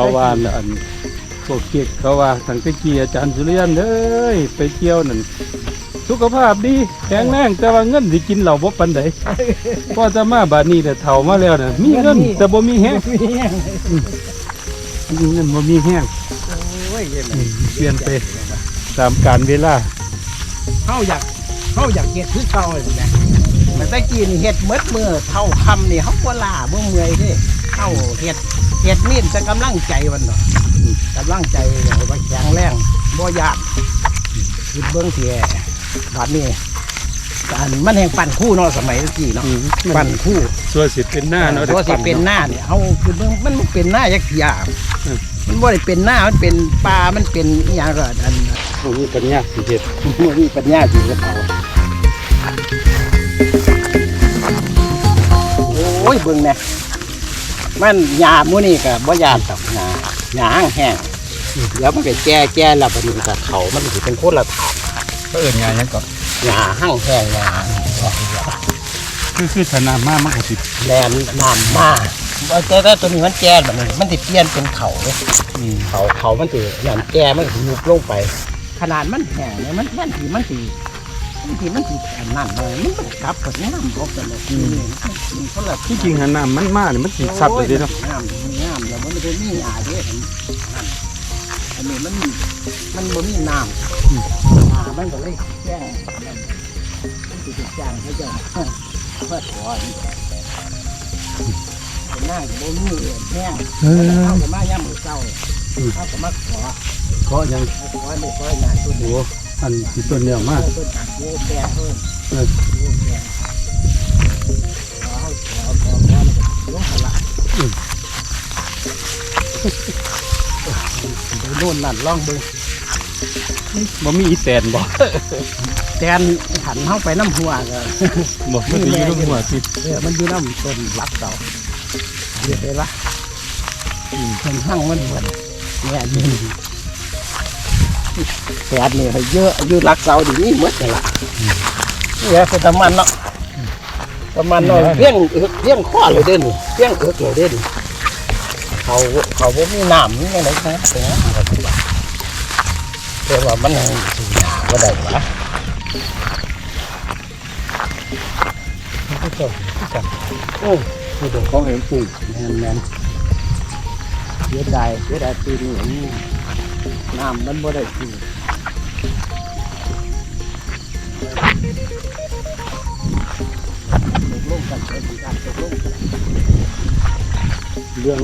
เขาว่าน่ะอันพวกเกียกเขาว่าสังกะกีอาจารย์สุริยันเอ้ยไปเที่ยวนั่นสุขภาพดีแข็งแรงแต่ว่าเงินสิกินเหล้าบ่ปานใดพอจะมาบาดนี้แต่เฒ่ามาแล้วน่ะมีเงินแต่บ่มีแฮงมีแห้งมีเงินบ่มีแฮงโอ้ยเย็นอืมเปลี่ยนไปตามกาลเวลาเฮาอยากเฮาอยากเฮ็ดคือเก่าเลยนะมันได้กินเฮ็ดหมดมื้อเท่าคำนี่เฮาบ่ล่าบ่เมื่อยเด้เฮาเฮ็ดเฮ็ดมีแต่กำลังใจมันเนาะกำลังใจให้ว่าแข็งแรงบ่ยากคิดเบิ่งเสียบัดนี้การมันแห่งปั่นคู่เนาะสมัยตะกี้เนาะอืมปั่นคู่ส่วนสิเป็นหน้าเนาะตัวสิเป็นหน้าเนี่ยเฮาคือเบิ่งมันบ่เป็นหน้ายักษ์ยาอืมมันบ่ได้เป็นหน้ามันเป็นปลา มันเป็นอีหยังก็อันโอ้มีปัญญาสิเฮ็ดบ่มีปัญญาสิเฮ็ดเอาโอ้ยเบิ่งแน่ มันหญ้ามื้อนี้ก็บ่ยานดอกหญ้าหญ้าแห้งๆแล้วมันก็แก่แก่แล้วบัดนี้ก็เขามันสิเป็นคนละถาดก็เอิ้นหยังหยังก็หญ้าหั่งแห้งหญ้าคือคือถ้าน้ำมามันก็สิแลนน้ำมาแต่แต่ตัวนี้มันแก่บัดนี้มันสิเปลี่ยนเป็นเขาเลยอืมเขาเขามันสิน้ำแก่มันสิยุบลงไป ขนาดมันแห้งเนี่ยมันมันสิมันสิ มันสิมันสิอันนั้นเลยมันต้องกลับกับน้ำออกกันเลยนี่มันคนละที่จริงหันน้ำมันมาเนี่ยมันสิซับเลยเด้เนาะน้ำน้ำแล้วมันจะมีอาเด้อนั่นอันนี้มันมันบ่มีน้ำอ่ามันก็เลยแจ้งมันสิแจ้งเขาเจะเพื่อถอนหน้าบ่มีแห้งเออเขาก็มาย่ำมือเศร้าเข้าก็มาขอเพราะหยังขอได้ขอหน้าตัวโอ้นี้ อันสิต้นแนวมาเพิ่นโอ้แก่เพิ่นเออโอ้แก่ขอให้ขอขอขอแล้วก็ลงพละไปโน่นนั่นล่องเบิ่งบ่มีอีแตนบ่แตนหันเข้าไปน้ำหัวก็บ่มันสิอยู่ตรงหัวสิเออมันอยู่น้ำต้นรักเสาเรียกได้ปะอืมเป็นห้างมันเหมือนเนี่ยยืน แตนเนี่ยเยอะอยู่รักเสาดีนี่หมดเลยล่ะเนี่ยเป็นตะมันเนาะตะมันเนาะเพี้ยงเอิกเพี้ยงข้อเลยเด่นเพี้ยงเอิกเลยเด่นเขาเขาบ่มีน้ำนี่อะไรนะเป็นน้ำก็ถือว่าแต่ว่ามันยังสูงก็ได้หวะโอ้คือเป็นของเอ็มปุ่มแมนแมนเสียดายเสียดายปีนี้อย่างนี้ น้ำมันบ่ได้ปีตกลงกันเป็นการตกลงกันเรื่อง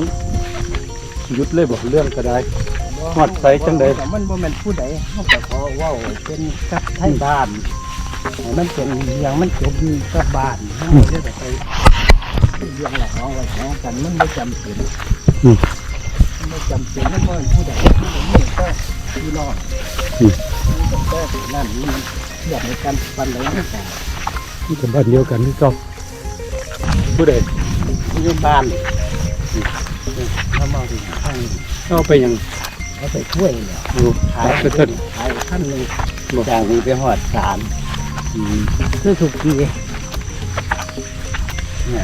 หยุดเลยบ่เรื่องก็ได้ฮอดไปจังใด มันบ่แม่นผู้ใดเขาก็ขอเว้าเป็นกับไทยบ้านให้มันเป็นอย่างมันจบกับบ้านมันบ่ได้ไปเรื่องหลักของไว้ของกันมันไม่จำเป็น อืมมันไม่ จำเป็นไมันบ่ผู้ใดผู้ใดนี่ก็พี่น้องอืมมันก็แค่นั่นมันอยากในการปันอะไรนี่แต่มันก็บ้านเดียวกันที่ก่าผู้ใดที่บ้านเขามาถึงข้างเอาไปยังเขาไปช่วยเนี่ยดูขายไปเถิดขายขั้นหนึ่งจากนี้ไปหอดสามคือถูกทีเนี่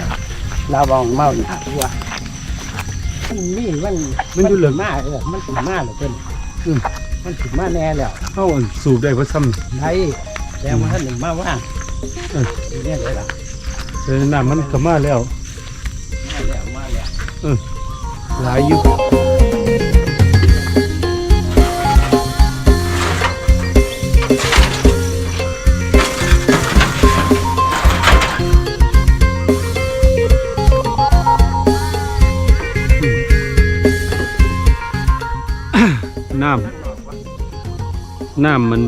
ยเราบองเมาหนาตัว มันนี่มันมันอยู่เหลืองมากเลยมันถึงมากเลยเพิ่นอืมมันถึงมาแน่แล้วเอาอันสูบได้บ่ซ้ำได้แล้วมาท่านหนึ่งมาว่าเออเนี่ยเลยล่ะเออน้ำมันก็มาแล้วมาแล้วมาแล้วหลายอยู่ น้ำมัน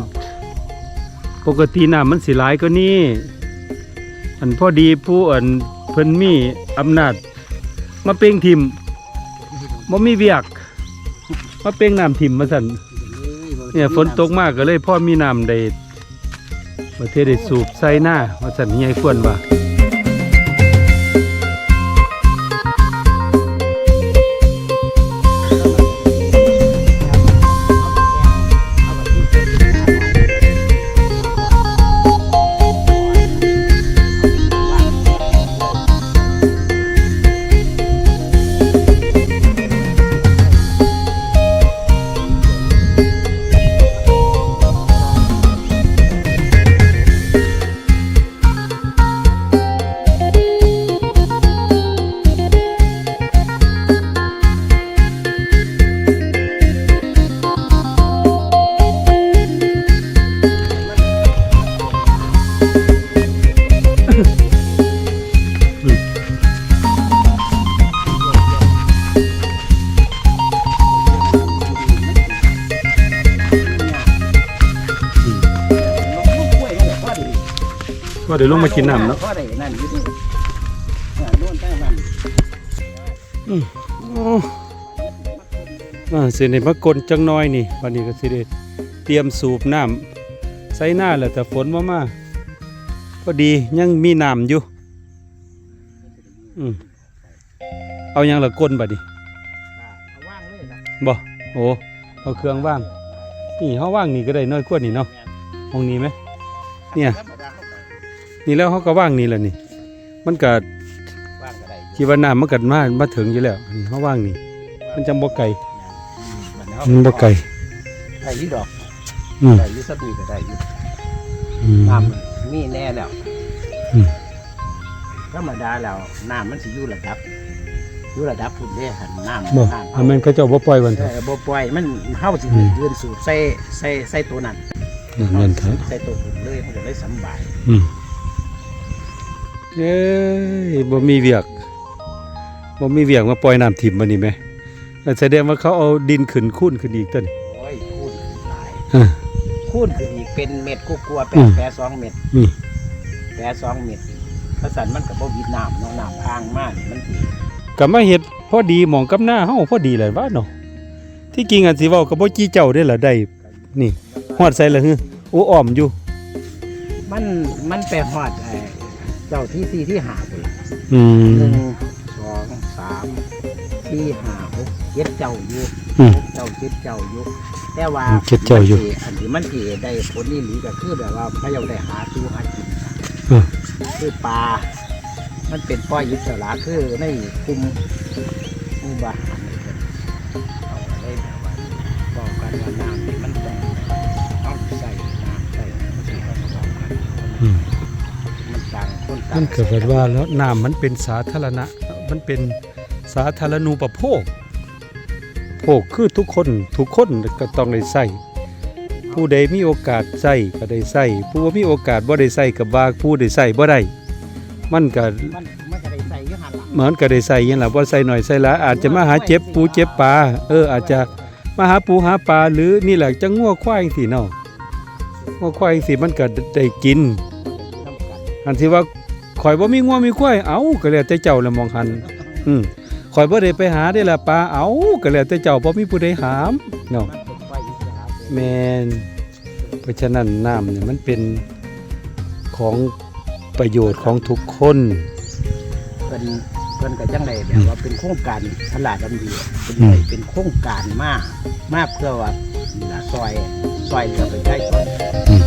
ปกติน้ำมันสิหลายก็นี่อันพอดีผู้อันเพิ่นมีอำนาจ มาเป่งทิมบ่มีเวียก มาเป่งน้ำทิมมาสั่นเนี่ยฝนตกมากก็เลยพ่อมีน้ำได้ประเทศได้สูบใส่หน้ามาสั่นใหญ่ควรว่า ได้ลงมากินน้ำเนาะพอได้นั่นอยู่ดิอ่าโน่นตั้งมันโอ้อ่าสิได้มากลจังน้อยนี่วันนี้ก็สิได้เตรียมสูบน้ำใส่หน้าแล้วแต่ฝนบ่มาพอดียังมีน้ำอยู่อืมเอาหยังละกลบัดนี้บ่โอ้เอาเครื่องว่างนี่เฮาว่างนี่ก็ได้น้อยกว่านี่เนาะห้องนี้ไหมเนี่ย นี่แล้วเฮาก็ว่างนี่แหละนี่ มันก็ว่างก็ได้คิดว่าน้ำมันก็มามาถึงอยู่แล้วนี่เฮาว่างนี่ มันจังบ่ไกลอืมมันบ่ไกลได้อยี่ดอกอืมได้อยี่สักปีก็ได้อยี่อืมน้ำมีแน่แล้วอืมธรรมดาแล้วน้ำมันสิอยู่ระดับอยู่ระดับพุ่นเด้หันน้ำบ่น้ำอันมันเขาเจ้าบ่ปล่อยวันเถเออะอบ่ปล่อยมันเฮาสิอืมยืนสูบใส่ใส่ใส่ตัวนั้นนั่นนั่นเถอะใส่ตัวพุ่นเลยมันจะได้สำบายอืม เอ้ยบ่มีเวียกบ่มีเวียกมาปล่อยน้ำทิ่มมานี่แหมนั่นแสดงว่าเขาเอาดินขึ้นคูนขึ้นอีกต้นโอ้ยคูณขึ้นหลายอ่าคูณขึ้นอีกเป็นเม็ดกลัวๆแปอืดมแปดสองเม็ดนี่แปดสองเม็ดพระสันมันก็บ่วิดน้ำเนาะน้ำอ่างมากนี่มันสิก็มาเฮ็ดพอดีหมองกับหน้าเฮาพอดีเลยว่าเนาะที่จริงอันสิเว้าก็บ่จี้เจ้าได้ล่ะได้นี่ฮอดใส่ละฮึโอ้อ้อมอยู่ มันมันไปฮอดไอ้ เจ้าที่ที่ที่หาพุ่นอืมหนึ่งสองสามสี่ห้าหกเจ็ดเจ้าอยู่อืม เจ้าเจ็ดเจ้าอยู่แต่ว่าเจ็ดเจ้าอยู่อันที่มันที่ได้ผลนี่หลีก็คือแบบว่าพระเจ้าได้หาตู้หากินอืมคือปลา มันเป็นป้อยอิสระคือในคุม ต่างคนต่างมันก็แบบว่าแล้วน้ำมันเป็นสาธารณะ มันเป็นสาธารณูปโภคโภคคือทุกคนทุกคนก็ต้องได้ใส่ผู้ใดมีโอกาสใส่ก็ได้ใส่ผู้บ่มีโอกาสบ่ได้ใส่ก็ว่าผู้ได้ใส่บ่ได้มันก็มันมันก็ได้ใส่อยี่หันหลังเหมือนก็ได้ใส่อยังล่ะบ่ใส่หน่อยใส่หลายอาจจะมาหาเจ็บปูเจ็บปลาเอออาจจะมาหาปูหาปลาหรือนี่แหละจะงัวควายจังซี่เนาะงัวควายจังซี่มันก็ได้กินน้ำกันอันที่ว่า ข่อยบ่มีงัวมีควายเอ้าก็แล้วแต่เจ้าละมองหัน อืมข่อยบ่ได้ไปหาได้ละปลาเอ้าก็แล้วแต่เจ้าบ่มีผู้ใดหามเนาะมันเป็นป้อยอิสระแม่นเพราะฉะนั้นน้ำเนี่ยมันเป็นของประโยชน์ของทุกคนเป็นเพิ่นก็จังไดแบบว่าเป็นโครงการตลาดดำดีเป็นอืมเป็นโครงการมากมากเพื่อว่านี่ล่ะซอยซอยเหลือไปใช้ซอย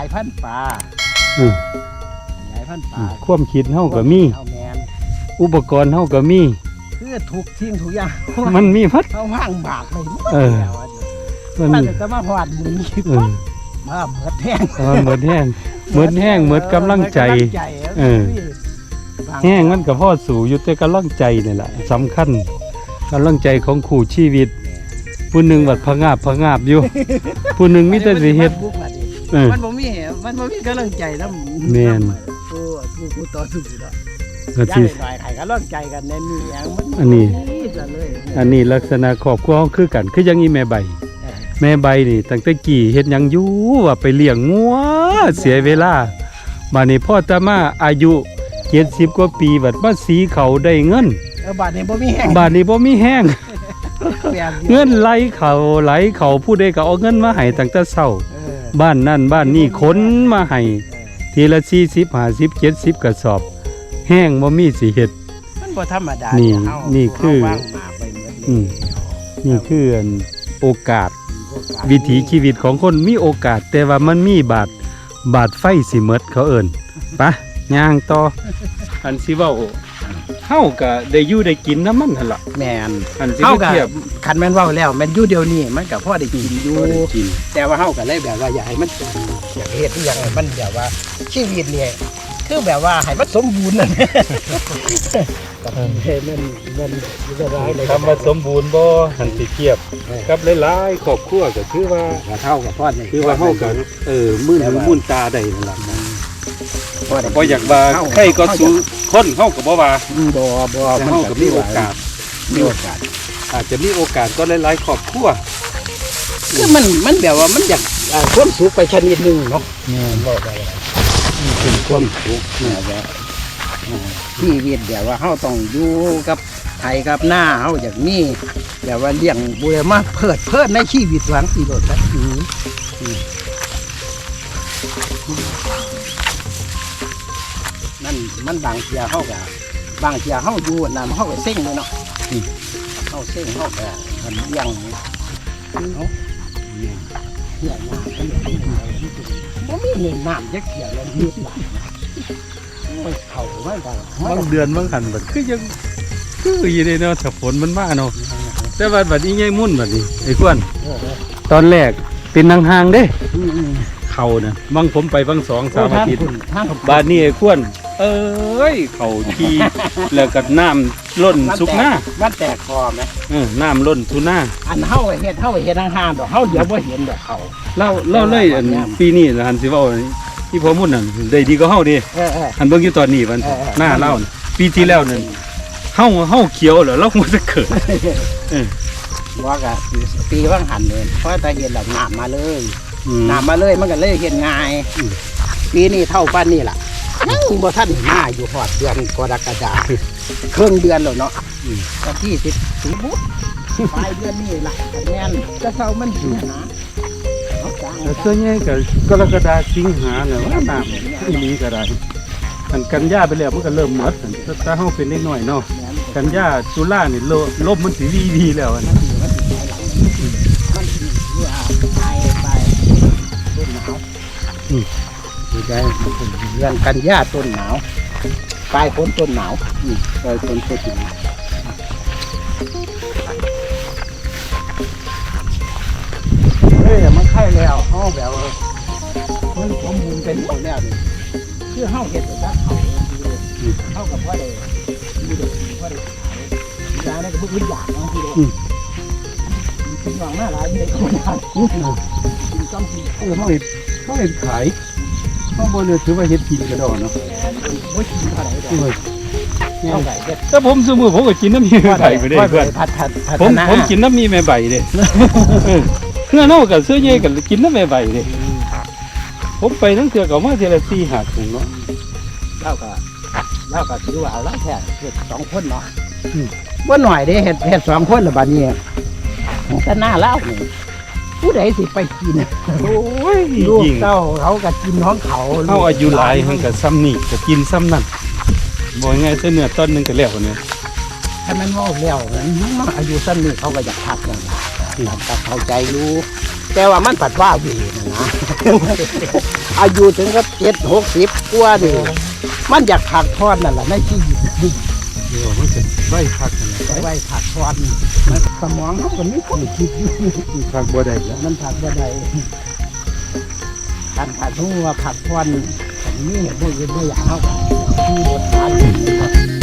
ายพันธุ์ปลาเออขยายพันธุ์ปอืลามความคิดเฮาก็มี เอาแมนอุปกรณ์เฮาก็มี คือทุกทิ้งทุกอย่างมันมีพัด เขาว่างบากไปหมดเออ แล้วอะมันมันมีจะมาหอดมือนี้เออมาเหมือดแห้งเออเหมือนแห้งเหมือนแห้งเหมือนกำลังใจ เหมือนกำลังใจเออแห้งมันก็พ่อสู่อยู่แต่กำลังใจนี่แหละสำคัญกำลังใจของคู่ชีวิต ผู้หนึ่งบัดพะงาบพะงาบอยู่ ผู้หนึ่งมิแต่สิเฮ็ด เออ มันบ่มีมันบ่มีกำลังใจนำแม่น ผู้ผู้ผู้ต่อสู้เนาะก็ย่าสิ งหน่อยๆให้กำลังใจกันแน่นี่หยังมันอันนี้ มีแต่เลยอันนี้ลักษณะครอบครัวเฮาคือกัน คือยังอีแม่ใบ เออแม่ใบนี่ตั้งแต่กี่เฮ็ดหยังอยู่ว่าไปเลี้ยงงัวเสียเวลาบัดนี้พ่อตามาอายุ70กว่าปีบัดมาสีเขาได้เงินเออบาดนี้บ่มีแห้งบาดนี้บ่มีแห้ง แบบดียวเงินไหลเขาไหลเขาผู้ใดก็เอาเงินมาให้ตั้งแต่เช้า เออ บ้านนั่นบ้านนี่ขนมาให้เออทีละ40 50 70กระสอบ แห้งบ่มีสิเฮ็ดมันบ่ธรรมดานี่เฮานี่คือเฮาว่างมาไปเหมือนอืมนี่คืออันโอกาสโอกาส วิถีชีวิตของคนมีโอกาส แต่ว่ามันมีบาดบาดไฟสิเมดเขาเอิ้นไปะย่างต่ออันสิเว้า เฮาก็ได้อยู่ได้กินน้ำมันหั่นล่ะแม่นอันสิเฮาไปก็ เทียบคันแม่นเว้าแล้วแม่นอยู่เดียวนี้มันก็พอได้กินอยู่บ่ได้กิน แต่ว่าเฮาก็เลยแบบว่าอยากให้มันอยากเฮ็ดอหย่างให้มันแบบว่าชีวิตเนี่ยคือแบบว่าให้มันสมบูรณ์นั่น กับเฮ้มันมันจะร้ายเลยคำว่าสมบูรณ์บ่หันสิเทียบกับหลายๆครอบครัวก็คือว่า เท่ากับพ่อนี่ คือว่าเฮาก็เออมื่นหูมื่นตาได้นั่นล่ะ พ่อได้บ่อยากว่าใครก็สู้คนเฮาก็บ่ว่าบ่บ่แต่เฮาก็มีโอกาสมีโอกาส อาจจะมีโอกาสก็หลายๆครอบครัวคือมันมันแบบว่ามันอยากอ่าความสุขไปชนิดหนึงเนาะบอกไปว่ามันเป็นความสุขนะแบบอ่าชีวิตแบบว่าเฮาต้องอยู่กับไทยกับหน้าเฮาอยากมีแบบว่าเลี้ยงบุญมาเพิดเพิดในชีวิตหวังสิโดดนะอืมอืมนั่น มันบางเทียเฮาก็บางเทียเฮาอยู่นำเฮาก็เซ็งเลยเนาะอืมเฮาเซ็งเฮาก็มันเลี้ยงเนาะเนี่ยเลี้ยงน้ำมันเป็นยังไงบ่มีเงินน้ำจักเที่ยแล้วยืดหลายมันเข้ามันก็มันบางเดือนบางหันบัดคือยังคืออยู่ในเนาะถ้าฝนมันมาเนาะแต่ว่าบัดนี้ยายมุ่นบัดนี้ไอ้ควนเออเออตอนแรกเป็นนางหางเด้อืมอืมเขาน่ะบางผมไปบางสองสามอาทิตย์ทางบาดนี้ไอ้ควน เอ้ยเขาทีแล้วก็น้ำล้นสุกหน้ามันแตกคอไหมเออน้ำล้นทุหน้าอันเฮาเฮ็ดเฮาเฮ็ดห่างๆดอกเฮาเดี๋ยวบ่เห็นดอกเขาเล่าเล่าเลยอันปีนี้นะหันสิเว่าที่พ่อมุ่นนั่นได้ดีก็เฮาดีเออเออหันเบิ่งอยู่ตอนนี้มันเออเออหน้าเล่าน่ะปีที่แล้วนั่นเฮาเฮาเขียวเหรอเราควรจะเกิดว่าก็ปีว่างหันเลยเพราะแต่เห็นแล้วน้ำมาเลยอืมน้ำมาเลยมันก็เลยเห็นง่าย ปีนี้เท่าป้านนี่ล่ะ ยังบ่ทันมาอยู่หอดเดือนกรกฎาคมครึ่งเดือนแล้วเนาะวันที่สิบถึงบุ๊ปลายเดือนนี้ล่ะแต่แม่นจะเศร้ามันอยู่นะเอาจ้างแต่ส่วนใหญ่ก็กรกฎาสิงหาเนี่ยว่าน้ำอีหลีก็ได้อันกันยาไปแล้วมันก็เริ่มหมดอันถ้าถ้าเฮาเป็นเด็กน้อยเนาะกันยาตุลานี่โลลมมันสิวีวีแล้วอันมันสิมั นสิไปหลังมันสิว่าไปไปต้นหนาวนี่ได้เดือนกันยาต้นหนาวปลายฝนต้นหนาวอืมปลายฝนต้นหนาวเฮ้ยมันไข่แล้วเฮาแบบมันสมบูรณ์เป็นหมดแล้วนี่คือเฮาเห็ดแบบนั้นเขาดีเลยเฮากับพ่อเด็กดีเด็กพ่อเด็กยยาเนี่ยก็บุกวิญญาณนะทีเดียวกินหวังหน้าร้านเลยคนทำกินจ้อมกินเออเฮาเฮ็ดเฮาเฮ็ดขาย เฮาบ่ได้ถือว่าเฮ็ดกินก็ดอกเนาะไม่กินเท่าไหร่เออเท่าไหร่เด็ดแต่ผมซุมื้อผมก็กินน้ำมีแม่ใบไปเด้เพื่อนพัฒนาพัผฒมนาผมกินน้ำมีแม่ใบเด้เออเพื่อนเฮาก็ซื้อใหญ่กันกินน้ำแม่ใบเด้ผมไปทั้งเทื่อก็มาเทื่อละ4 5ถุงเนาะเล่าก็เล่าก็ถือว่าเล่าแค่เห็ดสองคนเนาะว่าหน่อยเด้เห็ดเห็ดสองคนละบัดนี้แต่หน้าเล่านี่ ผู้ใดสิไปกินโอ้ยลูกยิ่งเต้าเขาก็กินของเขาเฮาอายุหลายเฮาก็ซ้ำนี่ก็กินซ้ำนั่นบ่ยังไงเส้นเนื้อต้นหนึงก็แล้วเนี่ยถ้ามันว่าแล้วนั้นมันอายุสั้นนี่เขาก็อยากพักกันล่ะก็เข้าใจอยู่แต่ว่ามันปัดว่าวีนะนะ อายุถึงก็เจ็ดหกสิบกว่าดิมันอยากผักทอดนั่นแหละในที่อยู่ เดี๋ยวมันจะไว้พักกันไว้ไว้ผักทอดมันสมองเขาก็ไม่ค่อยคิดอยู่พักบ่ได้แล้วมันผักบ่ได้การผักทุ่งว่าผักทอดอันนี้เห็นพวกอื่นไม่อยากเข้ากันที่บทบาท